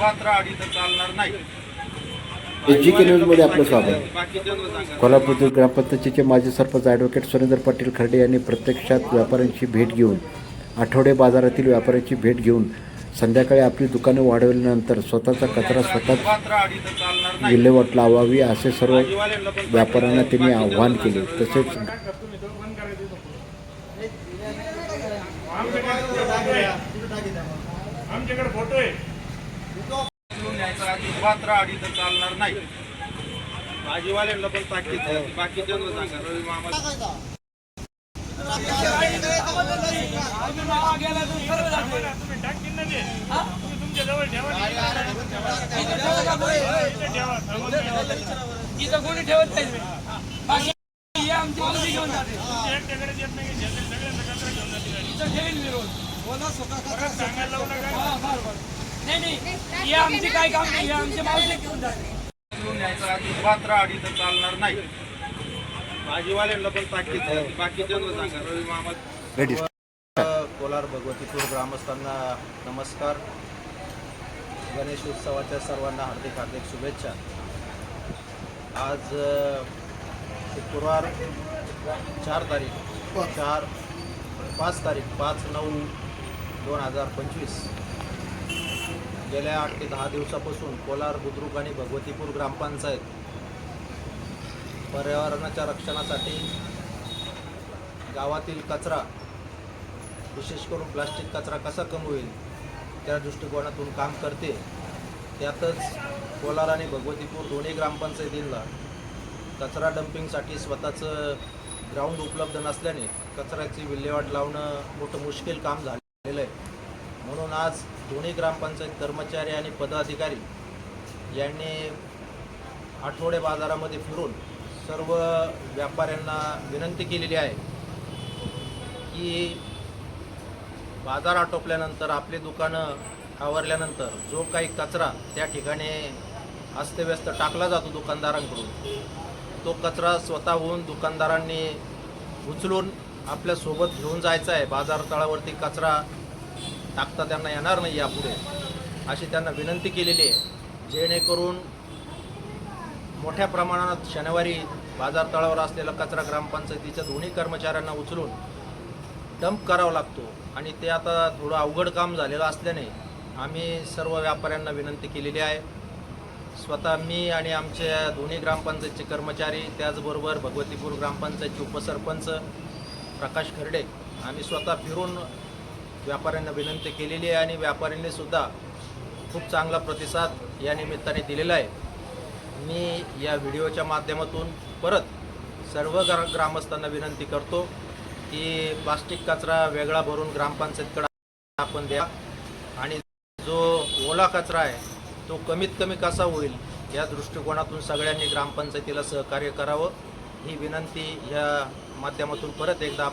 राडी तर चालणार नाही. एच जी के न्यूजमध्ये आपलं स्वागत. बाकीच्यांना सांगा कोल्हापूर ग्रामपंचायतीचे माजी सरपंच ॲडव्होकेट सुरेंद्र पाटील खर्डे यांनी प्रत्यक्षात व्यापाऱ्यांची भेट घेऊन आठवडे बाजारातील व्यापाऱ्यांची भेट घेऊन संध्याकाळी आपली दुकानं वाढवल्यानंतर स्वतःचा कचरा स्वतःच विल्हेवाट लावावी असे सर्व व्यापाऱ्यांना त्यांनी आव्हान केले. तसेच आमच्याकडे फोटो आहे. अजिबात राडी तर चालणार नाही भाजीवाल्यांना पण ताकीद आहे. बाकीच्यांना सांगा रवी मामा तुमच्या जवळ ठेवा इथं कोणी ठेवत नाही बाकी आमची घेऊन जाते इथं रोज परत सांगायला हा. नाही नाही. हे आमचे काय काम नाही हे आमचे घेऊन जाते उचलून न्यायचं अजिबात राडी तर चालणार नाही. भाजीवाल्यांना पण ताकीद आहे. बाकीच्यांना सांगा. रवी मामा. रेडी कोलार भगवतीपूर ग्रामस्थांना नमस्कार. गणेश उत्सवाच्या सर्वांना हार्दिक हार्दिक शुभेच्छा. आज अ, शुक्रवार चार तारीख चार पाच तारीख पाच नऊ दोन हजार पंचवीस. गेल्या आठ ते दहा दिवसापासून कोलार बुद्रुक आणि भगवतीपूर ग्रामपंचायत पर्यावरणाच्या रक्षणासाठी गावातील कचरा विशेष करून प्लास्टिक कचरा कसा कमी होईल त्या दृष्टिकोनातून काम करते. त्यातच कोलार आणि भगवतीपूर दोन्ही ग्रामपंचायतींना कचरा डम्पिंगसाठी स्वतःचं ग्राउंड उपलब्ध नसल्याने कचऱ्याची विल्हेवाट लावणं मोठं मुश्किल काम झालेलं आहे. म्हणून आज दोन्ही ग्रामपंचायत कर्मचारी आणि पदाधिकारी यांनी आठवडे बाजारामध्ये फिरून सर्व व्यापाऱ्यांना विनंती केलेली आहे की बाजार आटोपल्यानंतर आपली दुकानं आवरल्यानंतर जो काही कचरा त्या ठिकाणी अस्तव्यस्त टाकला जातो दुकानदारांकडून तो कचरा स्वतःहून दुकानदारांनी उचलून आपल्यासोबत घेऊन जायचा आहे. बाजार तळावरती कचरा टाकता त्यांना येणार नाही यापुढे. अशी त्यांना विनंती केलेली आहे. जेणेकरून मोठ्या प्रमाणात शनिवारी बाजार तळावर असलेला कचरा ग्रामपंचायतीच्या दोन्ही कर्मचाऱ्यांना उचलून डंप करावा लागतो. आणि ते आता थोडं अवघड काम झालेलं असल्याने आम्ही सर्व व्यापाऱ्यांना विनंती केलेली आहे. स्वतः मी आणि आमच्या दोन्ही ग्रामपंचायतचे कर्मचारी त्याचबरोबर भगवतीपूर ग्रामपंचायतचे उपसरपंच प्रकाश खर्डे आम्ही स्वतः फिरून व्यापाऱ्यांना विनंती केलेली आहे आणि व्यापाऱ्यांनी सुद्धा खूप चांगला प्रतिसाद या निमित्ताने दिलेला आहे. मी या व्हिडिओच्या माध्यमातून परत सर्व ग्रा ग्रामस्थांना विनंती करतो की प्लास्टिक कचरा वेगळा भरून ग्रामपंचायतकडे आपण द्या आणि जो ओला कचरा आहे तो कमीत कमी कसा होईल या दृष्टिकोनातून सगळ्यांनी ग्रामपंचायतीला सहकार्य करावं. ही विनंती या माध्यमातून परत एकदा